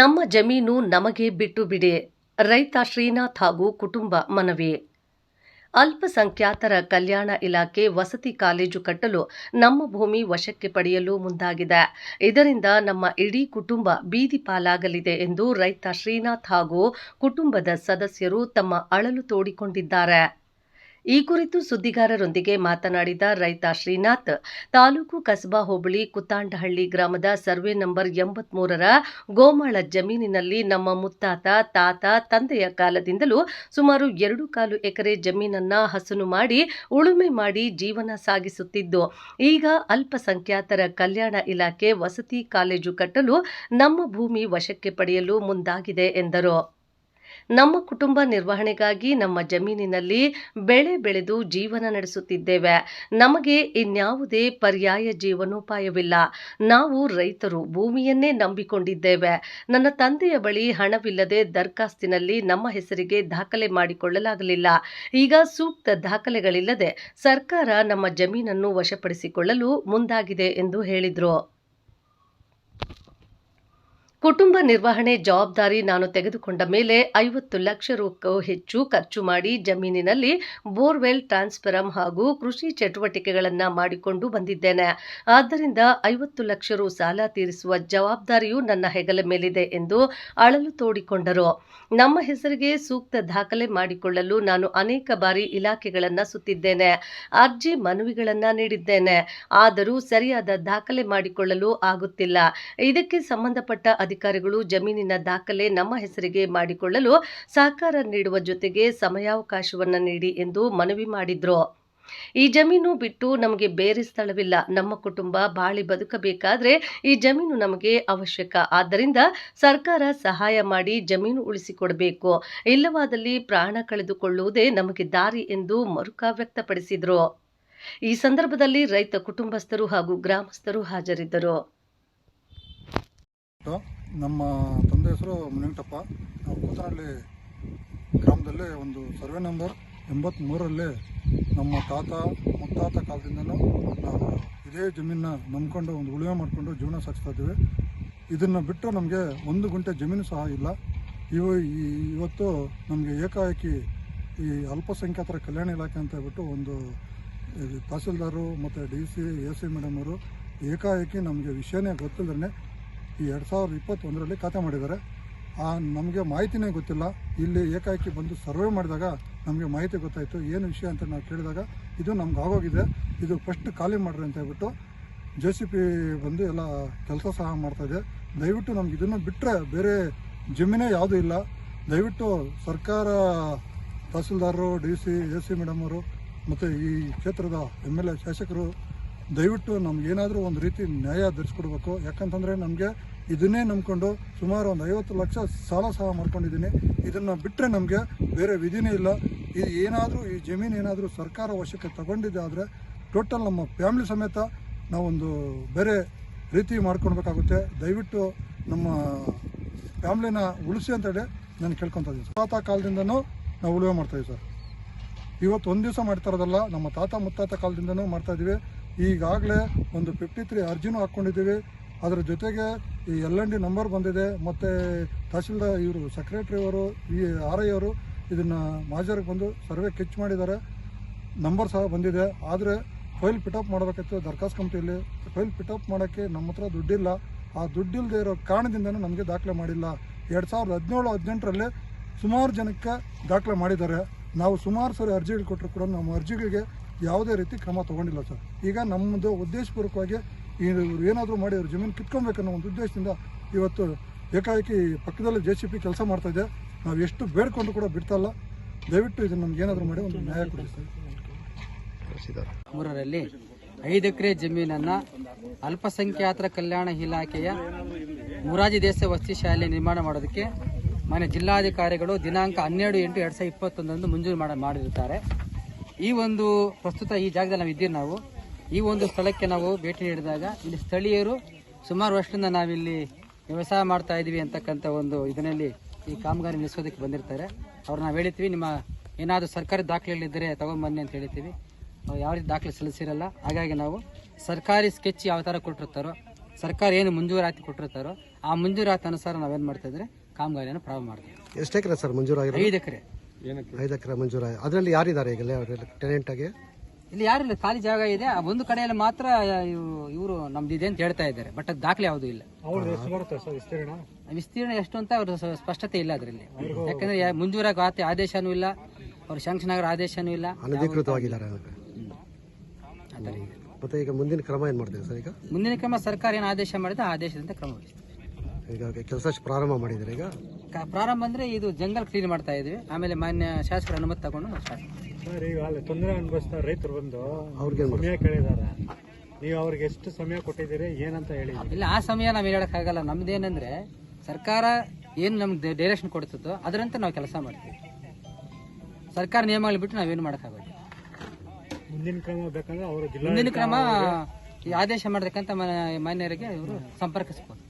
ನಮ್ಮ ಜಮೀನು ನಮಗೆ ಬಿಟ್ಟು ಬಿಡೆ. ರೈತ ಶ್ರೀನಾಥ್ ಹಾಗೂ ಕುಟುಂಬ ಮನವಿ. ಅಲ್ಪಸಂಖ್ಯಾತರ ಕಲ್ಯಾಣ ಇಲಾಖೆ ವಸತಿ ಕಾಲೇಜು ಕಟ್ಟಲು ನಮ್ಮ ಭೂಮಿ ವಶಕ್ಕೆ ಪಡೆಯಲು ಮುಂದಾಗಿದೆ. ಇದರಿಂದ ನಮ್ಮ ಇಡೀ ಕುಟುಂಬ ಬೀದಿ ಪಾಲಾಗಲಿದೆ ಎಂದು ರೈತ ಶ್ರೀನಾಥ್ ಹಾಗೂ ಕುಟುಂಬದ ಸದಸ್ಯರು ತಮ್ಮ ಅಳಲು ತೋಡಿಕೊಂಡಿದ್ದಾರೆ. ಈ ಕುರಿತು ಸುದ್ದಿಗಾರರೊಂದಿಗೆ ಮಾತನಾಡಿದ ರೈತ ಶ್ರೀನಾಥ್, ತಾಲೂಕು ಕಸಬಾ ಹೋಬಳಿ ಕುತ್ತಾಂಡಹಳ್ಳಿ ಗ್ರಾಮದ ಸರ್ವೆ ನಂಬರ್ ಎಂಬತ್ಮೂರರ ಗೋಮಾಳ ಜಮೀನಿನಲ್ಲಿ ನಮ್ಮ ಮುತ್ತಾತ, ತಾತ, ತಂದೆಯ ಕಾಲದಿಂದಲೂ ಸುಮಾರು ಎರಡು ಕಾಲು ಎಕರೆ ಜಮೀನನ್ನ ಹಸನು ಮಾಡಿ, ಉಳುಮೆ ಮಾಡಿ ಜೀವನ ಸಾಗಿಸುತ್ತಿದ್ದು, ಈಗ ಅಲ್ಪಸಂಖ್ಯಾತರ ಕಲ್ಯಾಣ ಇಲಾಖೆ ವಸತಿ ಕಾಲೇಜು ಕಟ್ಟಲು ನಮ್ಮ ಭೂಮಿ ವಶಕ್ಕೆ ಪಡೆಯಲು ಮುಂದಾಗಿದೆ ಎಂದರು. ನಮ್ಮ ಕುಟುಂಬ ನಿರ್ವಹಣೆಗಾಗಿ ನಮ್ಮ ಜಮೀನಿನಲ್ಲಿ ಬೆಳೆ ಬೆಳೆದು ಜೀವನ ನಡೆಸುತ್ತಿದ್ದೇವೆ. ನಮಗೆ ಇನ್ಯಾವುದೇ ಪರ್ಯಾಯ ಜೀವನೋಪಾಯವಿಲ್ಲ. ನಾವು ರೈತರು, ಭೂಮಿಯನ್ನೇ ನಂಬಿಕೊಂಡಿದ್ದೇವೆ. ನನ್ನ ತಂದೆಯ ಬಳಿ ಹಣವಿಲ್ಲದೆ ದರ್ಖಾಸ್ತಿನಲ್ಲಿ ನಮ್ಮ ಹೆಸರಿಗೆ ದಾಖಲೆ ಮಾಡಿಕೊಳ್ಳಲಾಗಲಿಲ್ಲ. ಈಗ ಸೂಕ್ತ ದಾಖಲೆಗಳಿಲ್ಲದೆ ಸರ್ಕಾರ ನಮ್ಮ ಜಮೀನನ್ನು ವಶಪಡಿಸಿಕೊಳ್ಳಲು ಮುಂದಾಗಿದೆ ಎಂದು ಹೇಳಿದರು. ಕುಟುಂಬ ನಿರ್ವಹಣೆ ಜವಾಬ್ದಾರಿ ನಾನು ತೆಗೆದುಕೊಂಡ ಮೇಲೆ ಐವತ್ತು ಲಕ್ಷ ರೂಕ್ಕೂ ಹೆಚ್ಚು ಖರ್ಚು ಮಾಡಿ ಜಮೀನಿನಲ್ಲಿ ಬೋರ್ವೆಲ್ ಟ್ರಾನ್ಸ್ಫರಂ ಹಾಗೂ ಕೃಷಿ ಚಟುವಟಿಕೆಗಳನ್ನು ಮಾಡಿಕೊಂಡು ಬಂದಿದ್ದೇನೆ. ಆದ್ದರಿಂದ ಐವತ್ತು ಲಕ್ಷ ರು ಸಾಲ ತೀರಿಸುವ ಜವಾಬ್ದಾರಿಯು ನನ್ನ ಹೆಗಲ ಮೇಲಿದೆ ಎಂದು ಅಳಲು ತೋಡಿಕೊಂಡರು. ನಮ್ಮ ಹೆಸರಿಗೆ ಸೂಕ್ತ ದಾಖಲೆ ಮಾಡಿಕೊಳ್ಳಲು ನಾನು ಅನೇಕ ಬಾರಿ ಇಲಾಖೆಗಳನ್ನು ಸುತ್ತಿದ್ದೇನೆ. ಅರ್ಜಿ ಮನವಿಗಳನ್ನು ನೀಡಿದ್ದೇನೆ. ಆದರೂ ಸರಿಯಾದ ದಾಖಲೆ ಮಾಡಿಕೊಳ್ಳಲು ಆಗುತ್ತಿಲ್ಲ. ಇದಕ್ಕೆ ಸಂಬಂಧಪಟ್ಟ ಅಧಿಕಾರಿಗಳು ಜಮೀನಿನ ದಾಖಲೆ ನಮ್ಮ ಹೆಸರಿಗೆ ಮಾಡಿಕೊಳ್ಳಲು ಸಹಕಾರ ನೀಡುವ ಜೊತೆಗೆ ಸಮಯಾವಕಾಶವನ್ನ ನೀಡಿ ಎಂದು ಮನವಿ ಮಾಡಿದ್ರು. ಈ ಜಮೀನು ಬಿಟ್ಟು ನಮಗೆ ಬೇರೆ ಸ್ಥಳವಿಲ್ಲ. ನಮ್ಮ ಕುಟುಂಬ ಬಾಳಿ ಬದುಕಬೇಕಾದ್ರೆ ಈ ಜಮೀನು ನಮಗೆ ಅವಶ್ಯಕ. ಆದ್ದರಿಂದ ಸರ್ಕಾರ ಸಹಾಯ ಮಾಡಿ ಜಮೀನು ಉಳಿಸಿಕೊಡಬೇಕು. ಇಲ್ಲವಾದಲ್ಲಿ ಪ್ರಾಣ ಕಳೆದುಕೊಳ್ಳುವುದೇ ನಮಗೆ ದಾರಿ ಎಂದು ಮರುಕ ವ್ಯಕ್ತಪಡಿಸಿದರು. ಈ ಸಂದರ್ಭದಲ್ಲಿ ರೈತ ಕುಟುಂಬಸ್ಥರು ಹಾಗೂ ಗ್ರಾಮಸ್ಥರು ಹಾಜರಿದ್ದರು. ನಮ್ಮ ತಂದೆ ಹೆಸರು ಮುನಿಂಟಪ್ಪ ನಾವು ಕೂತನಹಳ್ಳಿ ಗ್ರಾಮದಲ್ಲಿ ಒಂದು ಸರ್ವೆ ನಂಬರ್ ಎಂಬತ್ತ್ಮೂರರಲ್ಲಿ ನಮ್ಮ ತಾತ, ಮುತ್ತಾತ ಕಾಲದಿಂದನೂ ನಾವು ಇದೇ ಜಮೀನನ್ನ ನಂಬ್ಕೊಂಡು ಒಂದು ಉಳುವೆ ಮಾಡಿಕೊಂಡು ಜೀವನ ಸಾಗಿಸ್ತಾ ಇದ್ದೀವಿ. ಇದನ್ನು ಬಿಟ್ಟು ನಮಗೆ ಒಂದು ಗುಂಟೆ ಜಮೀನು ಸಹ ಇಲ್ಲ. ಇವ ಇವತ್ತು ನಮಗೆ ಏಕಾಏಕಿ ಈ ಅಲ್ಪಸಂಖ್ಯಾತರ ಕಲ್ಯಾಣ ಇಲಾಖೆ ಅಂತ ಹೇಳ್ಬಿಟ್ಟು ಒಂದು ತಹಸೀಲ್ದಾರರು ತಹಸೀಲ್ದಾರು ಮತ್ತು D C, A C madam ಅವರು ಏಕಾಏಕಿ ನಮಗೆ ವಿಷಯನೇ ಗೊತ್ತಿಲ್ಲದೇ ಈ ಎರಡು ಸಾವಿರದ ಇಪ್ಪತ್ತೊಂದರಲ್ಲಿ ಖಾತೆ ಮಾಡಿದ್ದಾರೆ. ಆ, ನಮಗೆ ಮಾಹಿತಿನೇ ಗೊತ್ತಿಲ್ಲ. ಇಲ್ಲಿ ಏಕಾಏಕಿ ಬಂದು ಸರ್ವೆ ಮಾಡಿದಾಗ ನಮಗೆ ಮಾಹಿತಿ ಗೊತ್ತಾಯಿತು. ಏನು ವಿಷಯ ಅಂತ ನಾವು ಕೇಳಿದಾಗ ಇದು ನಮ್ಗೆ ಆಗೋಗಿದೆ. ಇದು ಫಸ್ಟ್ ಖಾಲಿ ಮಾಡ್ರಿ ಅಂತ ಹೇಳ್ಬಿಟ್ಟು ಜೆ ಸಿ ಪಿ ಬಂದು ಎಲ್ಲ ಕೆಲಸ ಸಹ ಮಾಡ್ತಾಯಿದೆ ದಯವಿಟ್ಟು ನಮ್ಗೆ ಇದನ್ನು ಬಿಟ್ಟರೆ ಬೇರೆ ಜಮೀನೇ ಯಾವುದೂ ಇಲ್ಲ. ದಯವಿಟ್ಟು ಸರ್ಕಾರ ತಹಸೀಲ್ದಾರರು, D C, A C madam ಅವರು ಮತ್ತು ಈ ಕ್ಷೇತ್ರದ ಎಂ ಎಲ್ ಎ ಶಾಸಕರು ದಯವಿಟ್ಟು ನಮ್ಗೇನಾದರೂ ಒಂದು ರೀತಿ ನ್ಯಾಯ ಧರಿಸ್ಕೊಡ್ಬೇಕು. ಯಾಕಂತಂದರೆ ನಮಗೆ ಇದನ್ನೇ ನಂಬ್ಕೊಂಡು ಸುಮಾರು ಒಂದು ಐವತ್ತು ಲಕ್ಷ ಸಾಲ ಸಹ ಮಾಡ್ಕೊಂಡಿದ್ದೀನಿ. ಇದನ್ನು ಬಿಟ್ಟರೆ ನಮಗೆ ಬೇರೆ ವಿಧಿನೇ ಇಲ್ಲ. ಇದು ಏನಾದರೂ ಈ ಜಮೀನು ಏನಾದರೂ ಸರ್ಕಾರ ವಶಕ್ಕೆ ತಗೊಂಡಿದೆ ಆದರೆ ಟೋಟಲ್ ನಮ್ಮ ಫ್ಯಾಮ್ಲಿ ಸಮೇತ ನಾವೊಂದು ಬೇರೆ ರೀತಿ ಮಾಡ್ಕೊಳ್ಬೇಕಾಗುತ್ತೆ ದಯವಿಟ್ಟು ನಮ್ಮ ಫ್ಯಾಮ್ಲಿನ ಉಳಿಸಿ ಅಂತೇಳಿ ನಾನು ಕೇಳ್ಕೊತಾ ಇದ್ದೀನಿ. ತಾತ ಕಾಲದಿಂದನೂ ನಾವು ಉಳುವೆ ಮಾಡ್ತಾಯಿದ್ದೀವಿ ಸರ್. ಇವತ್ತು ಒಂದು ದಿವಸ ಮಾಡ್ತಾ ಇರೋದಲ್ಲ, ನಮ್ಮ ತಾತ ಮುತ್ತಾತ ಕಾಲದಿಂದನೂ ಮಾಡ್ತಾಯಿದ್ದೀವಿ ಈಗಾಗಲೇ ಒಂದು ಫಿಫ್ಟಿ ತ್ರೀ ಅರ್ಜಿನೂ ಹಾಕ್ಕೊಂಡಿದ್ದೀವಿ. ಅದರ ಜೊತೆಗೆ ಈ ಎಲ್ ಎನ್ ಡಿ ನಂಬರ್ ಬಂದಿದೆ. ಮತ್ತು ತಹಸೀಲ್ದಾರ್ ಇವರು ಸೆಕ್ರೆಟ್ರಿ ಅವರು, ಈ ಆರ್ ಐ ಅವರು ಇದನ್ನು ಮಾಜರಿಗೆ ಬಂದು ಸರ್ವೆ ಕೆಚ್ ಮಾಡಿದ್ದಾರೆ. ನಂಬರ್ ಸಹ ಬಂದಿದೆ. ಆದರೆ ಫೈಲ್ ಪಿಟಪ್ ಮಾಡಬೇಕಿತ್ತು ದರ್ಖಾಸ್ತು ಕಮಿಟಿಯಲ್ಲಿ. ಫೈಲ್ ಪಿಟಪ್ ಮಾಡೋಕ್ಕೆ ನಮ್ಮ ಹತ್ರ ದುಡ್ಡಿಲ್ಲ. ಆ ದುಡ್ಡಿಲ್ಲದೆ ಇರೋ ಕಾರಣದಿಂದನೂ ನಮಗೆ ದಾಖಲೆ ಮಾಡಿಲ್ಲ. ಎರಡು ಸಾವಿರದ ಹದಿನೇಳು, ಹದಿನೆಂಟರಲ್ಲಿ ಸುಮಾರು ಜನಕ್ಕೆ ದಾಖಲೆ ಮಾಡಿದ್ದಾರೆ. ನಾವು ಸುಮಾರು ಸರಿ ಅರ್ಜಿಗಳು ಕೊಟ್ಟರು ಕೂಡ ನಮ್ಮ ಅರ್ಜಿಗಳಿಗೆ ಯಾವುದೇ ರೀತಿ ಕ್ರಮ ತಗೊಂಡಿಲ್ಲ ಸರ್. ಈಗ ನಮ್ಮದು ಉದ್ದೇಶಪೂರ್ವಕವಾಗಿ ಇವರು ಏನಾದರೂ ಮಾಡಿ ಅವ್ರ ಜಮೀನು ಕಿತ್ಕೊಬೇಕನ್ನೋ ಒಂದು ಉದ್ದೇಶದಿಂದ ಇವತ್ತು ಏಕಾಏಕಿ ಪಕ್ಕದಲ್ಲಿ ಜೆ ಸಿ ಪಿ ಕೆಲಸ ನಾವು ಎಷ್ಟು ಬೇಡ್ಕೊಂಡು ಕೂಡ ಬಿಡ್ತಲ್ಲ ದಯವಿಟ್ಟು ಇದನ್ನು ನಮ್ಗೆ ಏನಾದರೂ ಮಾಡಿ ಒಂದು ನ್ಯಾಯ ಕೊಡಿ ಸರ್. ಮೂರರಲ್ಲಿ ಐದು ಎಕರೆ ಜಮೀನನ್ನು ಅಲ್ಪಸಂಖ್ಯಾತರ ಕಲ್ಯಾಣ ಇಲಾಖೆಯ ಮುರಾಜಿ ದೇಶ ವಸತಿ ಶಾಲೆ ನಿರ್ಮಾಣ ಮಾಡೋದಕ್ಕೆ ಮನೆ ಜಿಲ್ಲಾಧಿಕಾರಿಗಳು ದಿನಾಂಕ ಹನ್ನೆರಡು ಎಂಟು ಎರಡು ಸಾವಿರದ ಇಪ್ಪತ್ತೊಂದರಂದು ಮಂಜೂರು ಮಾಡಿ ಮಾಡಿರುತ್ತಾರೆ. ಈ ಒಂದು ಪ್ರಸ್ತುತ ಈ ಜಾಗದಲ್ಲಿ ನಾವು ಇದ್ದೀವಿ ನಾವು. ಈ ಒಂದು ಸ್ಥಳಕ್ಕೆ ನಾವು ಭೇಟಿ ನೀಡಿದಾಗ ಇಲ್ಲಿ ಸ್ಥಳೀಯರು ಸುಮಾರು ವರ್ಷದಿಂದ ನಾವಿಲ್ಲಿ ವ್ಯವಸಾಯ ಮಾಡ್ತಾ ಇದ್ದೀವಿ ಅಂತಕ್ಕಂಥ ಒಂದು ಇದರಲ್ಲಿ ಈ ಕಾಮಗಾರಿ ನಿಲ್ಲಿಸೋದಕ್ಕೆ ಬಂದಿರ್ತಾರೆ. ಅವ್ರು ನಾವು ಹೇಳ್ತೀವಿ ನಿಮ್ಮ ಏನಾದರೂ ಸರ್ಕಾರಿ ದಾಖಲೆಗಳಿದ್ದರೆ ತಗೊಂಬನ್ನಿ ಅಂತ ಹೇಳ್ತೀವಿ ಯಾವ ರೀತಿ ದಾಖಲೆ ಸಲ್ಲಿಸಿರಲ್ಲ. ಹಾಗಾಗಿ ನಾವು ಸರ್ಕಾರಿ ಸ್ಕೆಚ್ ಯಾವ ಥರ ಕೊಟ್ಟಿರ್ತಾರೋ ಸರ್ಕಾರ ಏನು ಮಂಜೂರಾತಿ ಕೊಟ್ಟಿರ್ತಾರೋ ಆ ಮಂಜೂರಾತಿ ಅನುಸಾರ ನಾವೇನು ಮಾಡ್ತಾ ಇದ್ರೆ ಕಾಮಗಾರಿಯನ್ನು ಪ್ರಾರಂಭ ಮಾಡ್ತೀವಿ. ಎಷ್ಟು ಎಕರೆ ಸರ್ ಮಂಜೂರಾಗಿ ಐದು ಎಕರೆ. ಐದು ಎಕರೆ ಮಂಜೂರಾಗಿ ಅದರಲ್ಲಿ ಯಾರಿದ್ದಾರೆ ಈಗ ಟೆನೆಂಟ್ ಆಗಿ? ಇಲ್ಲಿ ಯಾರು ಇಲ್ಲ ಖಾಲಿ ಜಾಗ ಇದೆ. ಆ ಒಂದು ಕಡೆಯಲ್ಲಿ ಮಾತ್ರ ಇವರು ನಮ್ದು ಇದೆ ಅಂತ ಹೇಳ್ತಾ ಇದ್ದಾರೆ. ಬಟ್ ಅದು ದಾಖಲೆ ಯಾವುದೂ ಇಲ್ಲ. ವಿಸ್ತೀರ್ಣ? ಎಷ್ಟು ಅಂತ ಅವ್ರ ಸ- ಸ್ಪಷ್ಟತೆ ಇಲ್ಲ ಅದರಲ್ಲಿ. ಯಾಕಂದ್ರೆ ಯಾ- ಮಂಜೂರಾಗ ಆತ ಆದೇಶನೂ ಇಲ್ಲ. ಅವ್ರು ಶಾಂಕ್ಷನ್ ಆಗೋ ಆದೇಶನೂ ಇಲ್ಲ. ಅನಧಿಕೃತವಾಗಿದ್ದಾರೆ ಆ ಥರ ಇದೆ. ಮತ್ತೆ ಈಗ ಮುಂದಿನ ಕ್ರಮ ಏನು ಮಾಡ್ತೀವಿ ಸರ್ ಈಗ? ಮುಂದಿನ ಕ್ರಮ ಸರ್ಕಾರ ಏನು ಆದೇಶ ಮಾಡಿದೆ ಆ ಆದೇಶದಂತೆ ಕ್ರಮ ವಹಿಸ್ತೀವಿ. ಈಗ ಕೆಲಸ ಪ್ರಾರಂಭ ಮಾಡಿದ್ದಾರೆ ಈಗ? ಕ- ಪ್ರಾರಂಭ ಅಂದ್ರೆ ಇದು ಜಂಗಲ್ ಕ್ಲೀನ್ ಮಾಡ್ತಾ ಇದ್ವಿ. ಆಮೇಲೆ ಮಾನ್ಯ ಶಾಸಕರ ಅನುಮತಿ ತಗೊಂಡು ಸ್ಟಾರ್ಟ್. ಸರ್ ಈಗ ಅಲ್ಲಿ ತೊಂದರೆ ಅನುಭವಿಸ್ತಾರೆ ರೈತರು ಬಂದು ಅವ್ರಿಗೆ ಸಮಯ ಕೇಳಿದಾರೆ. ನೀವು ಅವ್ರಿಗೆ ಎಷ್ಟು ಸಮಯ ಕೊಟ್ಟಿದ್ದೀರಿ ಏನಂತ ಹೇಳಿ. ಇಲ್ಲ ಆ ಸಮಯ ನಾವು ಹೇಳಕ್ಕಾಗಲ್ಲ ನಮ್ದೇನಂದ್ರೆ ಸರ್ಕಾರ ಏನು ನಮ್ಗೆ ಡೈರೆಕ್ಷನ್ ಕೊಡ್ತದೋ ಅದರಂತೆ ನಾವು ಕೆಲಸ ಮಾಡ್ತೀವಿ. ಸರ್ಕಾರ ನಿಯಮಗಳು ಬಿಟ್ಟು ನಾವೇನು ಮಾಡೋಕ್ಕಾಗಲ್ಲ ಮುಂದಿನ ಕ್ರಮ ಬೇಕಂದ್ರೆ ಅವರು ಜಿಲ್ಲಾ ಮುಂದಿನ ಕ್ರಮ ಈ ಆದೇಶ ಮಾಡತಕ್ಕಂಥ ಮಾನ್ಯರಿಗೆ ಇವರು ಸಂಪರ್ಕಿಸ್ಬೋದು.